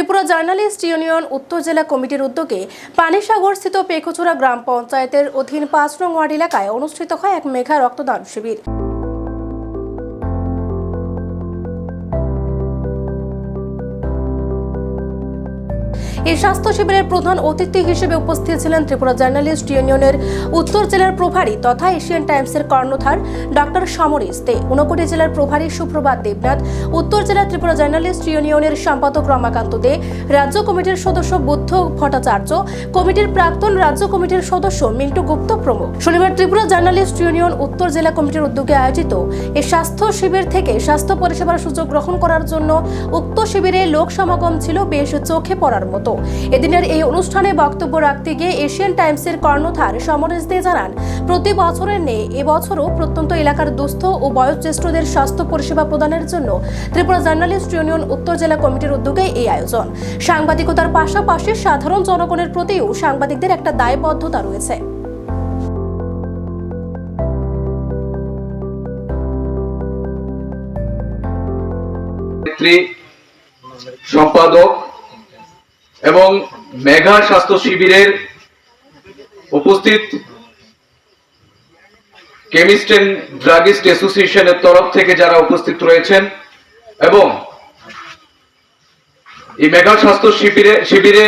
Tripura journalist union উত্তর জেলা কমিটির উদ্যোগে পানিসাগরস্থিত পেখুচুরা গ্রাম পঞ্চায়েতের অধীন পাঁচ নং ওয়ার্ড এলাকায় অনুষ্ঠিত হয় এক মেঘা রক্তদান শিবির। এই স্বাস্থ্য শিবিরের প্রধান অতিথি হিসেবে উপস্থিত ছিলেন ত্রিপুরা জার্নালিস্ট ইউনিয়নের উত্তর জেলার প্রভারী তথা এশিয়ান টাইমসের কর্ণধার ডক্টর সমরেশ দে ঊনকোটি জেলার প্রভারী সুপ্রভাত দেবনাথ, উত্তর জেলা ত্রিপুরা জার্নালিস্ট ইউনিয়নের সম্পাদক রমাকান্ত দে, রাজ্য কমিটির সদস্য বুদ্ধ ভট্টাচার্য, কমিটির প্রাক্তন রাজ্য কমিটির সদস্য মিন্টু গুপ্ত প্রমুখ। শনিবার ত্রিপুরা জার্নালিস্ট ইউনিয়ন উত্তর জেলা কমিটির উদ্যোগে আয়োজিত এই স্বাস্থ্য শিবির থেকে স্বাস্থ্য পরিষেবার সুযোগ গ্রহণ করার জন্য উক্ত শিবিরে লোক সমাগম ছিল বেশ চোখে পড়ার মতো। এদিনের এই অনুষ্ঠানে বক্তব্য রাখতে গিয়ে এশিয়ান টাইমসের কর্ণধার সমরেশ দে জানান, প্রতি বছরের নেই এবছরও প্রত্যন্ত এলাকার দুস্থ ও বয়োজ্যেষ্ঠদের স্বাস্থ্য পরিষেবা প্রদানের জন্য ত্রিপুরা জার্নালিস্ট ইউনিয়ন উত্তর জেলা কমিটির উদ্যোগে এই আয়োজন। সাংবাদিকতার পাশাপাশি সাধারণ জনগণের প্রতিও সাংবাদিকদের একটা দায়বদ্ধতা রয়েছে। সম্পাদক এবং মেঘা স্বাস্থ্য শিবিরের উপস্থিত কেমিস্ট এন্ড ড্রাগিস্ট অ্যাসোসিয়েশনের তরফ থেকে যারা উপস্থিত রয়েছেন এবং এই মেঘা স্বাস্থ্য শিবিরে শিবিরে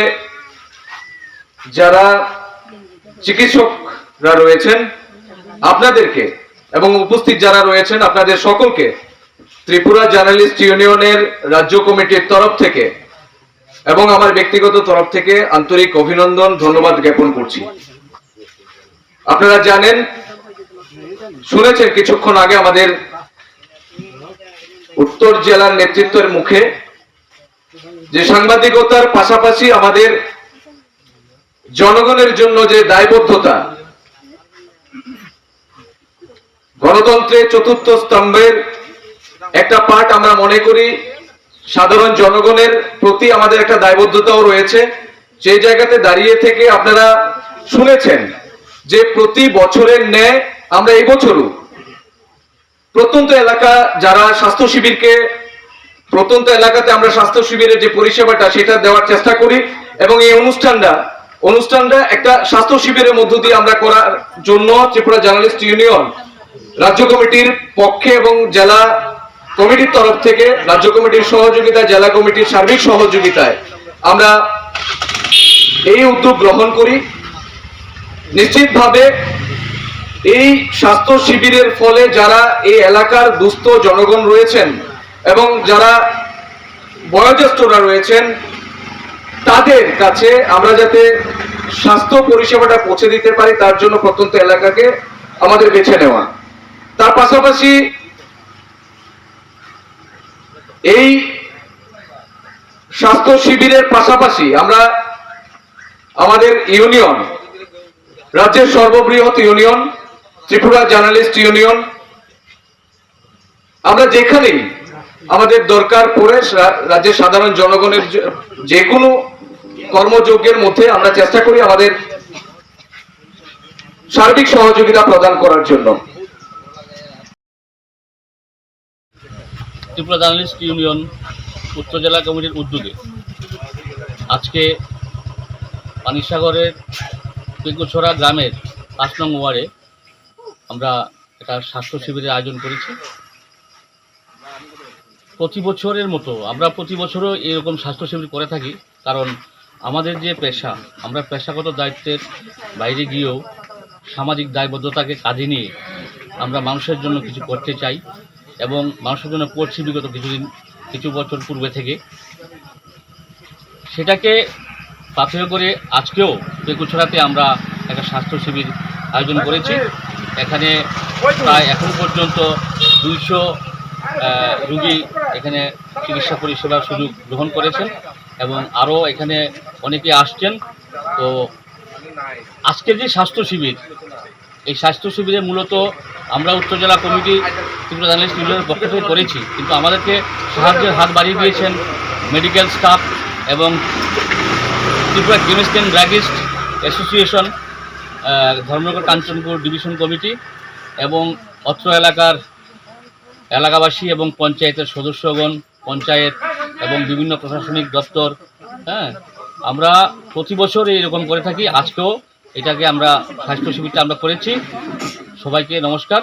যারা চিকিৎসকরা রয়েছেন, আপনাদেরকে এবং উপস্থিত যারা রয়েছেন, আপনাদের সকলকে ত্রিপুরা জার্নালিস্ট ইউনিয়নের রাজ্য কমিটির তরফ থেকে এবং আমার ব্যক্তিগত তরফ থেকে আন্তরিক অভিনন্দন, ধন্যবাদ জ্ঞাপন করছি। আপনারা জানেন, শুনেছেন কিছুক্ষণ আগে আমাদের উত্তর জেলার নেতৃত্বের মুখে যে সাংবাদিকতার পাশাপাশি আমাদের জনগণের জন্য যে দায়বদ্ধতা, গণতন্ত্রের চতুর্থ স্তম্ভের একটা পার্ট আমরা মনে করি সাধারণ জনগণের প্রতি আমাদের একটা দায়বদ্ধতাও রয়েছে। সেই জায়গাতে দাঁড়িয়ে থেকে আপনারা শুনেছেন যে প্রতি বছরের ন্যায় আমরা এই বছরও প্রত্যন্ত এলাকা যারা স্বাস্থ্য শিবিরকে, প্রত্যন্ত এলাকাতে আমরা স্বাস্থ্য শিবিরের যে পরিষেবাটা, সেটা দেওয়ার চেষ্টা করি এবং এই অনুষ্ঠানটা অনুষ্ঠানটা একটা স্বাস্থ্য শিবিরের মধ্য দিয়ে আমরা করার জন্য ত্রিপুরা জার্নালিস্ট ইউনিয়ন রাজ্য কমিটির পক্ষে এবং জেলা কমিটির তরফ থেকে রাজ্য কমিটির সহযোগিতায়, জেলা কমিটির সার্বিক সহযোগিতায় আমরা এই উদ্যোগ গ্রহণ করি। নিশ্চিতভাবে এই স্বাস্থ্য শিবিরের ফলে যারা এই এলাকার দুস্থ জনগণ রয়েছেন এবং যারা বয়োজ্যেষ্ঠরা রয়েছেন, তাদের কাছে আমরা যাতে স্বাস্থ্য পরিষেবাটা পৌঁছে দিতে পারি, তার জন্য প্রত্যন্ত এলাকাকে আমাদের বেছে নেওয়া। তার পাশাপাশি এই স্বাস্থ্য শিবিরের পাশাপাশি আমরা আমাদের ইউনিয়ন, রাজ্যের সর্ববৃহৎ ইউনিয়ন, ত্রিপুরা জার্নালিস্ট ইউনিয়ন, আমরা যেখানেই আমাদের দরকার পড়ে রাজ্যের সাধারণ জনগণের যে- কোনো কর্মযোগ্যের মধ্যে আমরা চেষ্টা করি আমাদের সার্বিক সহযোগিতা প্রদান করার জন্য। ত্রিপুরা জার্নালিস্ট ইউনিয়ন উত্তর জেলা কমিটির উদ্যোগে আজকে পানিসাগরের পেকুছড়া গ্রামের পাঁচ নং ওয়ার্ডে আমরা একটা স্বাস্থ্য শিবিরের আয়োজন করেছি। প্রতি বছরের মতো আমরা প্রতি বছরও এরকম স্বাস্থ্য শিবির করে থাকি, কারণ আমাদের যে পেশা, আমরা পেশাগত দায়িত্বের বাইরে গিয়েও সামাজিক দায়বদ্ধতাকে কাজে নিয়ে আমরা মানুষের জন্য কিছু করতে চাই। এবং মানুষের জন্য করছি বিগত কিছুদিন, কিছু বছর পূর্বে থেকে। সেটাকে পাথেয় করে আজকেও বেগুছড়াতে আমরা একটা স্বাস্থ্য শিবির আয়োজন করেছি। এখানে প্রায় এখন পর্যন্ত দুইশো রুগী এখানে চিকিৎসা পরিষেবার সুযোগ গ্রহণ করেছেন এবং আরও এখানে অনেকে আসছেন। তো আজকের যে স্বাস্থ্য শিবির এই স্বাস্থ্য শিবিরে মূলত আমরা উত্তর জেলা কমিটি ত্রিপুরা জার্নালিস্ট ইউনিয়নের পক্ষ থেকে করেছি। কিন্তু আমাদেরকে সাহায্যের হাত বাড়িয়ে দিয়েছেন মেডিকেল স্টাফ এবং Tripura and druggist association Dharmanagar Kanchanpur division committee এবং অত্র এলাকার এলাকাবাসী এবং পঞ্চায়েতের সদস্যগণ, পঞ্চায়েত এবং বিভিন্ন প্রশাসনিক দপ্তর হ্যাঁ আমরা প্রতি বছর এরকম করে থাকি। আজকেও এটাকে আমরা স্বাস্থ্য শিবিরটা আমরা করেছি। সবাইকে নমস্কার।